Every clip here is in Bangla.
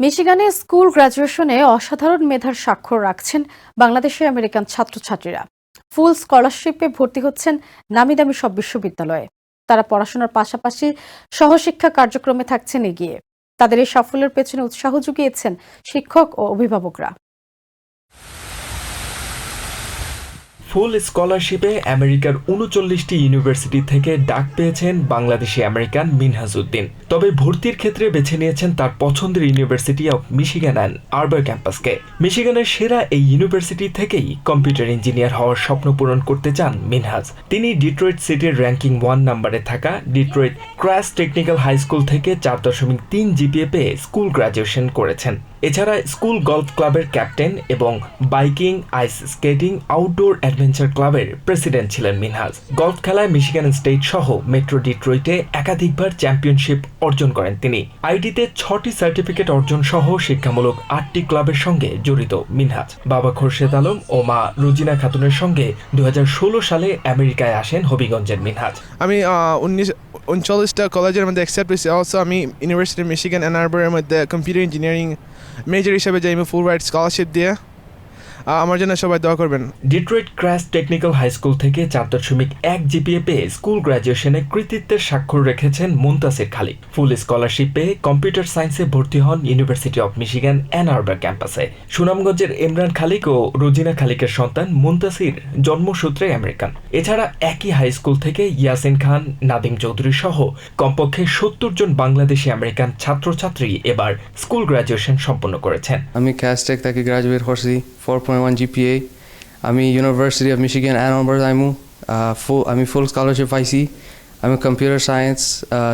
মিশিগানে স্কুল গ্রাজুয়েশনে অসাধারণ মেধার স্বাক্ষর রাখছেন বাংলাদেশের আমেরিকান ছাত্রছাত্রীরা। ফুল স্কলারশিপে ভর্তি হচ্ছেন নামি দামি সব বিশ্ববিদ্যালয়ে। তারা পড়াশোনার পাশাপাশি সহশিক্ষা কার্যক্রমে থাকছেন এগিয়ে। তাদের এই সাফল্যের পেছনে উৎসাহ জুগিয়েছেন শিক্ষক ও অভিভাবকরা। ফুল স্কলারশিপে আমেরিকার উনচল্লিশটি ইউনিভার্সিটি থেকে ডাক পেয়েছেন বাংলাদেশি আমেরিকান মিনহাজউদ্দিন তবে ভর্তির ক্ষেত্রে বেছে নিয়েছেন তার পছন্দের university of Michigan Ann Arbor ক্যাম্পাসকে। মিশিগানের সেরা এই ইউনিভার্সিটি থেকেই কম্পিউটার ইঞ্জিনিয়ার হওয়ার স্বপ্ন পূরণ করতে চান মিনহাজ। তিনি ডিট্রয়েট সিটির র্যাঙ্কিং ওয়ান নাম্বারে থাকা Detroit Cass technical high school থেকে চার দশমিক তিন জিপিএ পেয়ে স্কুল গ্রাজুয়েশন করেছেন। এছাড়া স্কুল গলফ ক্লাবের ক্যাপ্টেন এবং biking, ice skating, outdoor adventure ক্লাবের প্রেসিডেন্ট ছিলেন মিনহাজ। গলফ খেলায় মিশিগান স্টেট সহ মেট্রো ডিট্রয়েটে একাধিকবার চ্যাম্পিয়নশিপ অর্জন করেন তিনি। আইটিতে ছটি সার্টিফিকেট অর্জন সহ শিক্ষামূলক আটটি ক্লাবের সঙ্গে জড়িত মিনহাজ। বাবা খোরশেদ আলম ও মা রুজিনা খাতুনের সঙ্গে দুই হাজার ষোলো সালে আমেরিকায় আসেন হবিগঞ্জের মিনহাজ। আমি উনিশ, উনচল্লিশটা কলেজের মধ্যে আমি ইউনিভার্সিটি মিশিগান অ্যান মধ্যে কম্পিউটার ইঞ্জিনিয়ারিং মেজর হিসেবে যাই আমি ফুল রাইট স্কলারশিপ দিয়ে আমার জন্য সবাই দোয়া করবেন। Detroit Cass technical high school থেকে চার দশমিক এক জিপিএ পেয়ে স্কুল গ্রাজুয়েশনে কৃতিত্বের স্বাক্ষর রেখেছেন মুনতাসির খালিক ফুল স্কলারশিপ পেয়ে কম্পিউটার সায়েন্সে ভর্তি হন university of Michigan Ann Arbor ক্যাম্পাসে সুনামগঞ্জের ইমরান খালিক ও রোজিনা খালিকের সন্তান মুনতাসির জন্মসূত্রে আমেরিকান এছাড়া একই হাই স্কুল থেকে ইয়াসিন খান নাদিম চৌধুরী সহ কমপক্ষে সত্তর জন বাংলাদেশি আমেরিকান ছাত্রছাত্রী এবার স্কুল গ্রাজুয়েশন সম্পন্ন করেছেন। আমি ক্যাস্টেক থেকে গ্রাজুয়েট করছি ফোর পয়েন্ট ওয়ান জিপিএ আমি university of Michigan Ann Arbor আইমু full আমি ফুল স্কলারশিপ পাইছি আমি কম্পিউটার সায়েন্স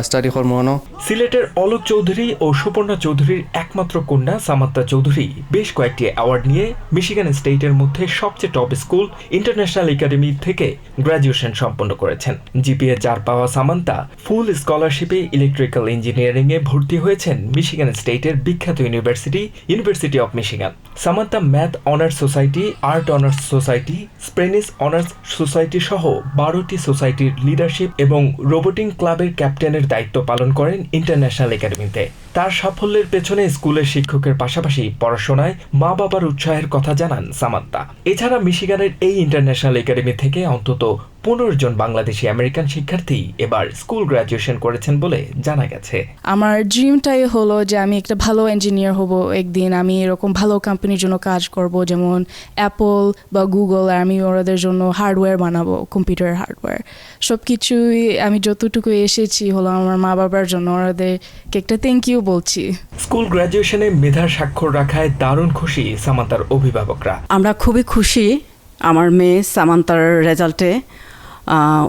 স্টাডি করমোনো সিলেটের অলোক চৌধুরী ও সুপর্ণা চৌধুরীর একমাত্র কন্যা সামাত্তা চৌধুরী বেশ কয়েকটি অ্যাওয়ার্ড নিয়ে মিশিগান স্টেটের মধ্যে সবচেয়ে টপ স্কুল ইন্টারন্যাশনাল একাডেমি থেকে গ্র্যাজুয়েশন সম্পন্ন করেছেন। জিপিএ চার পাওয়া সামান্তা ফুল স্কলারশিপে ইলেকট্রিক্যাল ইঞ্জিনিয়ারিং এ ভর্তি হয়েছেন মিশিগান স্টেটের বিখ্যাত university university of Michigan Samanta math honours society art honours society Spanish honours society সহ বারোটি সোসাইটির লিডারশিপ এবং রোবোটিং ক্লাবের ক্যাপ্টেনের দায়িত্ব পালন করেন ইন্টারন্যাশনাল একাডেমিতে। তার সাফল্যের পেছনে স্কুলের শিক্ষকের পাশাপাশি পড়াশোনায় মা বাবার উৎসাহের কথা জানান সামান্তা। এছাড়া মিশিগানের এই ইন্টারন্যাশনাল একাডেমি থেকে অন্তত পনেরো জন বাংলাদেশি আমেরিকান শিক্ষার্থী এবার স্কুল গ্রাজুয়েশন করেছেন বলে জানা গেছে। আমার ড্রিমটাই হলো যে আমি একটা ভালো ইঞ্জিনিয়ার হব একদিন। আমি এরকম ভালো কোম্পানির জন্য কাজ করব যেমন অ্যাপল বা গুগল আর আমি ওদের জন্য হার্ডওয়্যার বানাবো কম্পিউটার হার্ডওয়্যার সব কিছুই আমি যতটুকু এসেছি হলো আমার মা বাবার জন্য ওদেরকে একটা থ্যাংক ইউ বলছি। স্কুল গ্রাজুয়েশনে মেধার স্বাক্ষর রাখায় দারুণ খুশি সামান্তার অভিভাবকরা। আমরা খুবই খুশি আমার মেয়ে সামান্তার রেজাল্টে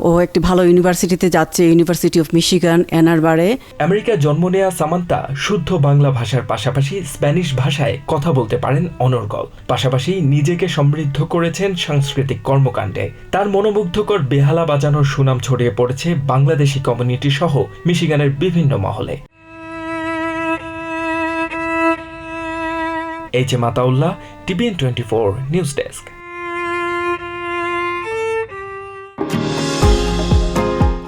ও একটি ভালো ইউনিভার্সিটিতে যাচ্ছে ইউনিভার্সিটি অফ মিশিগান এনারবারে আমেরিকায় জন্ম নেয়া সামান্তা শুদ্ধ বাংলা ভাষার পাশাপাশি স্প্যানিশ ভাষায় কথা বলতে পারেন অনর্গল। পাশাপাশি নিজেকে সমৃদ্ধ করেছেন সাংস্কৃতিক কর্মকাণ্ডে। তার মনোমুগ্ধকর বেহালা বাজানোর সুনাম ছড়িয়ে পড়েছে বাংলাদেশি কমিউনিটি সহ মিশিগানের বিভিন্ন মহলে। H A Mataullah TVN twenty four, news desk.